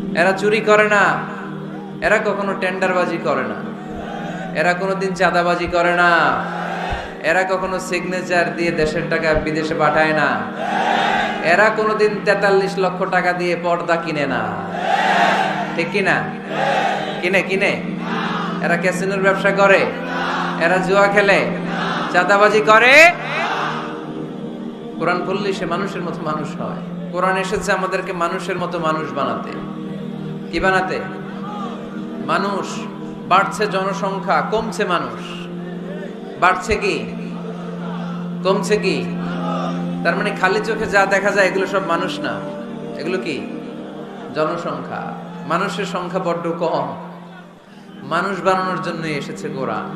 এরা চুরি করে না। এরা কখনো টেন্ডারবাজি করে না। এরা কোনোদিন চাঁদাবাজি করে না। এরা কখনো সিগনেচার দিয়ে দেশের টাকা বিদেশে পাঠায় না। এরা কোনোদিন তেতাল্লিশ লক্ষ টাকা দিয়ে পর্দা কিনে না। ঠিক কিনা কিনে কিনে? এরা ক্যাসিনোর ব্যবসা করে। এরা জুয়া খেলে। চাঁদাবাজি করে। কোরআন পড়লে সে মানুষের মতো মানুষ হয়। কোরআন এসেছে আমাদেরকে মানুষের মতো মানুষ বানাতে। কি বানাতে? মানুষ। বাড়ছে জনসংখ্যা, কমছে মানুষ। বাড়ছে কি? কমছে কি? তার মানে খালি চোখে যা দেখা যায়, এগুলো সব মানুষ না। এগুলো কি? জনসংখ্যা। মানুষের সংখ্যা বড্ড কম। মানুষ বানানোর জন্যই এসেছে কোরআন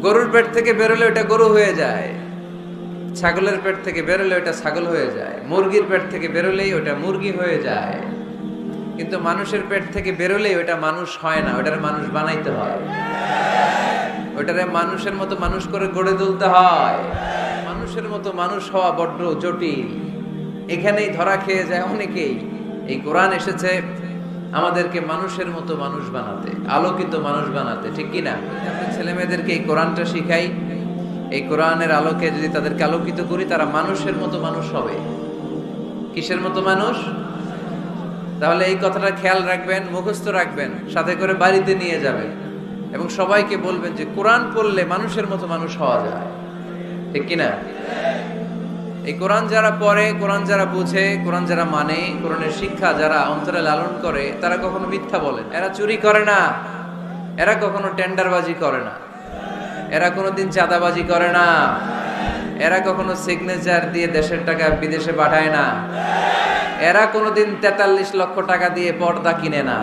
গরুর পেট থেকে বেরোলে ওটা গরু হয়ে যায়। ছাগলের পেট থেকে বেরোলে ওটা ছাগল হয়ে যায়। মুরগির পেট থেকে বেরোলেই ওটা মুরগি হয়ে যায়। কিন্তু মানুষের পেট থেকে বেরোলেই ওটা মানুষ হয় না ওটার মানুষ বানাইতে হয়। ওটারে মানুষের মতো মানুষ করে গড়ে তুলতে হয়। মানুষের মতো মানুষ হওয়া বড্ড জটিল। এখানেই ধরা খেয়ে যায় অনেকেই। এই কোরআন এসেছে আমাদেরকে মানুষের মতো মানুষ বানাতে, আলোকিত মানুষ বানাতে, ঠিক কিনা ছেলে মেয়েদেরকে এই কোরআনটা শিখাই। এই কোরআনের আলোকে যদি তাদেরকে আলোকিত করি, তারা মানুষের মতো মানুষ হবে। কিসের মতো মানুষ? তাহলে এই কথাটা খেয়াল রাখবেন, মুখস্থ রাখবেন, সাথে করে বাড়িতে নিয়ে যাবেন। এবং সবাইকে বলবেন যে, কোরআন পড়লে মানুষের মতো মানুষ হওয়া যায়। ঠিক কিনা? এই কোরআন যারা পড়ে, কোরআন যারা বুঝে, কোরআন যারা মানে কোরআনের শিক্ষা যারা অন্তরে লালন করে, তারা কখনো মিথ্যা বলে। এরা চুরি করে না। এরা কখনো টেন্ডারবাজি করে না। এরা কোনোদিন চাঁদাবাজি করে না। এরা কখনো সিগনেচার দিয়ে দেশের টাকা বিদেশে পাঠায় না। এরা কোনোদিন তেতাল্লিশ লক্ষ টাকা দিয়ে পর্দা কিনে না।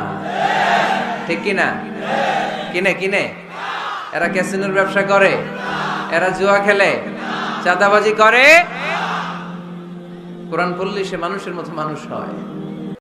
ঠিক কিনা? কিনে কিনে? এরা ক্যাসিনোর ব্যবসা করে। এরা জুয়া খেলে। চাঁদাবাজি করে। কোরআন পড়লে সে মানুষের মতো মানুষ হয়।